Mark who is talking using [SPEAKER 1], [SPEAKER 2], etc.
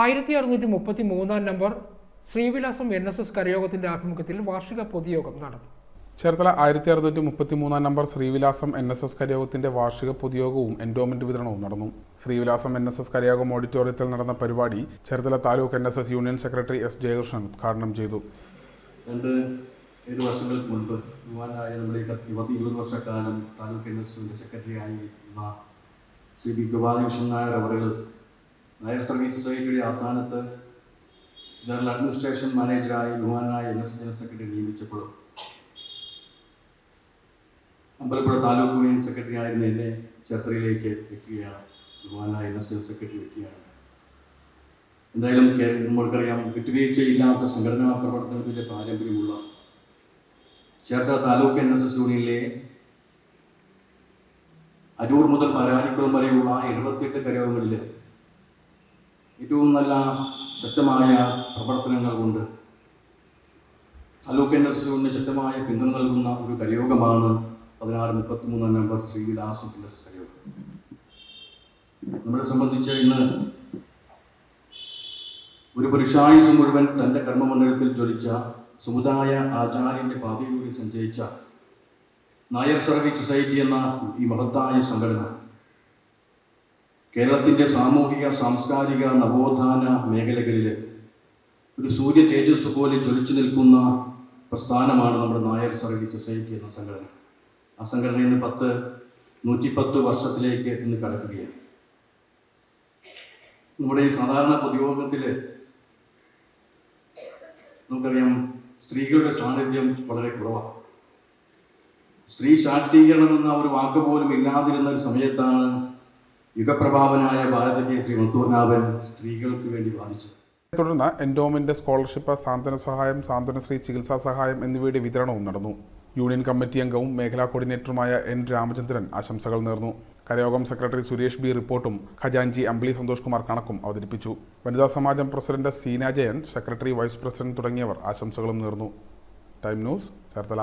[SPEAKER 1] ആയിരത്തി അറുന്നൂറ്റി മുപ്പത്തി മൂന്നാം number Srivilasam N S S കരയോഗത്തിന്റെ ആഭിമുഖ്യത്തിൽ വാർഷിക പൊതുയോഗം നടന്നു.
[SPEAKER 2] ചേർത്തല ആയിരത്തി അറുന്നൂറ്റി മുപ്പത്തി മൂന്നാം number Srivilasam N S S കരയോഗത്തിന്റെ വാർഷിക പൊതുയോഗവും എൻഡോമെന്റ് വിതരണവും നടന്നു. ശ്രീവിലാസം എൻ എസ് എസ് കരയോഗം ഓഡിറ്റോറിയത്തിൽ നടന്ന പരിപാടി Cherthala taluk N S S union secretary S Jayakrishnan ഉദ്ഘാടനം ചെയ്തു.
[SPEAKER 3] ഏഴ് വർഷങ്ങൾക്ക് മുൻപ് യുവാനായ നമ്മുടെ ഇരുപത്തി ഇരുപത് വർഷക്കാലം താലൂക്ക് എൻ എസ് എസിന്റെ സെക്രട്ടറിയായി ശ്രീ ബി ഗോപാലകൃഷ്ണൻ നായർ അവറുകൾ നായർ സർവീസ് സൊസൈറ്റിയുടെ ആസ്ഥാനത്ത് ജനറൽ അഡ്മിനിസ്ട്രേഷൻ മാനേജറായി ബഹുമാനായ എൻ എസ് ജനറൽ സെക്രട്ടറി നിയമിച്ചപ്പോൾ അമ്പലപ്പുഴ താലൂക്ക് യൂണിയൻ സെക്രട്ടറി ആയിരുന്ന എന്നെ ചേർത്തലയിലേക്ക് വെക്കുകയാണ് ബഹുമാനായ എൻ എസ് ജനറൽ സെക്രട്ടറി വെക്കുകയാണ് എന്തായാലും നമ്മൾക്കറിയാം വിട്ടുവീഴ്ചയില്ലാത്ത സംഘടനാ പ്രവർത്തനത്തിന്റെ പാരമ്പര്യമുള്ള Cherthala taluk N S S യൂണിയനിലെ Aroor മുതൽ പരാതിക്കുളം വരെയുള്ള എഴുപത്തിയെട്ട് കരയോഗങ്ങളിൽ ഏറ്റവും നല്ല ശക്തമായ പ്രവർത്തനങ്ങൾ കൊണ്ട് താലൂക്ക് എൻ എസ് ശക്തമായ പിന്തുണ നൽകുന്ന ഒരു കരയോഗമാണ് പതിനാറ് മുപ്പത്തിമൂന്നാം നമ്പർ ശ്രീവിലാസം എൻ എസ് കരയോഗം. നമ്മളെ സംബന്ധിച്ച് ഇന്ന് ഒരു പുരുഷായുസ് മുഴുവൻ തന്റെ കർമ്മമണ്ഡലത്തിൽ ജ്വലിച്ച സമുദായ ആചാര്യന്റെ പാതയിലൂടെ സഞ്ചരിച്ച നായർ സർവീസ് സൊസൈറ്റി എന്ന ഈ മഹത്തായ സംഘടന കേരളത്തിന്റെ സാമൂഹിക സാംസ്കാരിക നവോത്ഥാന മേഖലകളിൽ ഒരു സൂര്യ തേജസ് പോലെ ജ്വലിച്ചു നിൽക്കുന്ന പ്രസ്ഥാനമാണ് നമ്മുടെ നായർ സർവീസ് സൊസൈറ്റി എന്ന സംഘടന. ആ സംഘടന ഇന്ന് പത്ത് നൂറ്റിപ്പത്ത് വർഷത്തിലേക്ക് ഇന്ന് കടക്കുകയാണ്. നമ്മുടെ ഈ സാധാരണ പൊതുയോഗത്തിൽ നമുക്കറിയാം സ്ത്രീകളുടെ സാന്നിധ്യം വളരെ കുറവാണ്. സ്ത്രീ ശാക്തീകരണം എന്ന ഒരു വാക്ക് പോലും ഇല്ലാതിരുന്ന ഒരു സമയത്താണ് യുഗപ്രഭാവനായ ഭാരതീയ ശ്രീ മധുനാഭൻ സ്ത്രീകൾക്ക് വേണ്ടി വാദിച്ചു.
[SPEAKER 2] തുടർന്ന് എൻഡോമിന്റെ സ്കോളർഷിപ്പ് സാന്ത്വന സഹായം സാന്ത്വനശ്രീ ചികിത്സാ സഹായം എന്നിവയുടെ വിതരണവും നടന്നു. യൂണിയൻ കമ്മിറ്റി അംഗവും മേഖലാ കോർഡിനേറ്ററുമായ എൻ രാമചന്ദ്രൻ ആശംസകൾ നേർന്നു. കരയോഗം സെക്രട്ടറി സുരേഷ് ബി റിപ്പോർട്ടും ഖജാൻജി അമ്പിളി സന്തോഷ് കുമാർ കണക്കും അവതരിപ്പിച്ചു. വനിതാ സമാജം president Seena Jayan secretary vice president തുടങ്ങിയവർ ആശംസകളും നേർന്നു. Time news Cherthala.